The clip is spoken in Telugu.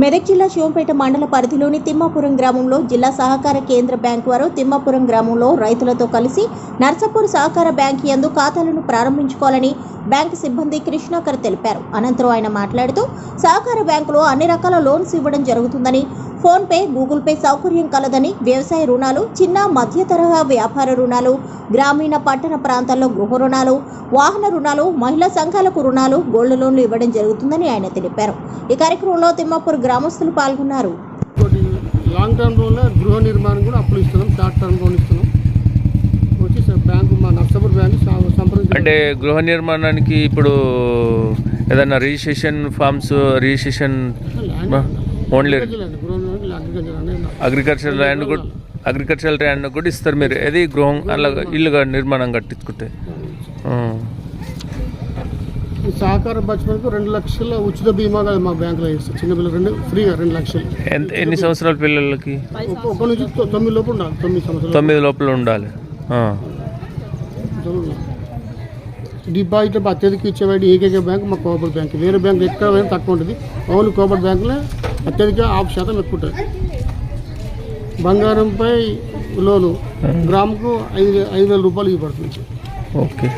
మెదక్ జిల్లా శివంపేట మండల పరిధిలోని తిమ్మాపురం గ్రామంలో జిల్లా సహకార కేంద్ర బ్యాంకు వారు తిమ్మాపురం గ్రామంలో రైతులతో కలిసి నర్సాపూర్ సహకార బ్యాంక్ యందు ఖాతాలను ప్రారంభించుకోవాలని బ్యాంక్ సిబ్బంది కృష్ణాకర్ తెలిపారు. అనంతరం ఆయన మాట్లాడుతూ సహకార బ్యాంకులో అన్ని రకాల లోన్స్ ఇవ్వడం జరుగుతుందని ఫోన్ పే గూగుల్ పే సౌకర్యం కలదని వ్యవసాయ రుణాలు చిన్న మధ్య తరహా వ్యాపార రుణాలు గ్రామీణ పట్టణ ప్రాంతాల్లో గృహ రుణాలు వాహన రుణాలు మహిళా సంఘాలకు రుణాలు గోల్డ్ లోన్లు ఇవ్వడం జరుగుతుందని ఆయన తెలిపారు. ఈ కార్యక్రమంలో తిమ్మాపూర్ గ్రామస్తులు పాల్గొన్నారు. లాంగ్ టర్మ్ లోన్లో గృహ నిర్మాణం కూడా అప్పులు ఇస్తున్నాం షార్ట్ టర్మ్ లోన్ ఇస్తున్నాం. వచ్చి బ్యాంకు మా నర్సాపూర్ బ్యాంకు సంప్రదించి అంటే గృహ నిర్మాణానికి ఇప్పుడు ఏదైనా registration forms registration only agriculture land, కూడా అగ్రికల్చర్ ల్యాండ్ కూడా ఇస్తారు మీరు. ఏది గృహం అలా ఇల్లుగా నిర్మాణం కట్టించుకుంటే. ఆ. ఈ సహకార బచ్చలకు రెండు లక్షల ఉచిత బీమా కదా మా బ్యాంకులో ఇస్తారు చిన్నపిల్లలు రెండు ఫ్రీగా రెండు లక్షలు. ఎంత ఎన్ని సంవత్సరాల పిల్లలకి? ఒక నుంచి తొమ్మిది లోపు ఉండాలి. తొమ్మిది సంవత్సరాలు. తొమ్మిది లోపల ఉండాలి. ఆ. డిపాజిట్ అత్యధిక ఇచ్చేవాడి ఏకైక బ్యాంక్? మా కోఆపరేటివ్ బ్యాంక్. వేరే బ్యాంక్ ఎక్కడ పోయినా తక్కువ ఉంటుంది. ఓన్లీ కోఆపరేటివ్ బ్యాంకులో అత్యధిక ఆఫ్ శాతం ఎక్కువ ఉంటుంది బంగారంపై లోను. గ్రాముకు ఐదు ఐదు వేల రూపాయలు ఇవ్వబడుతుంది ఓకే.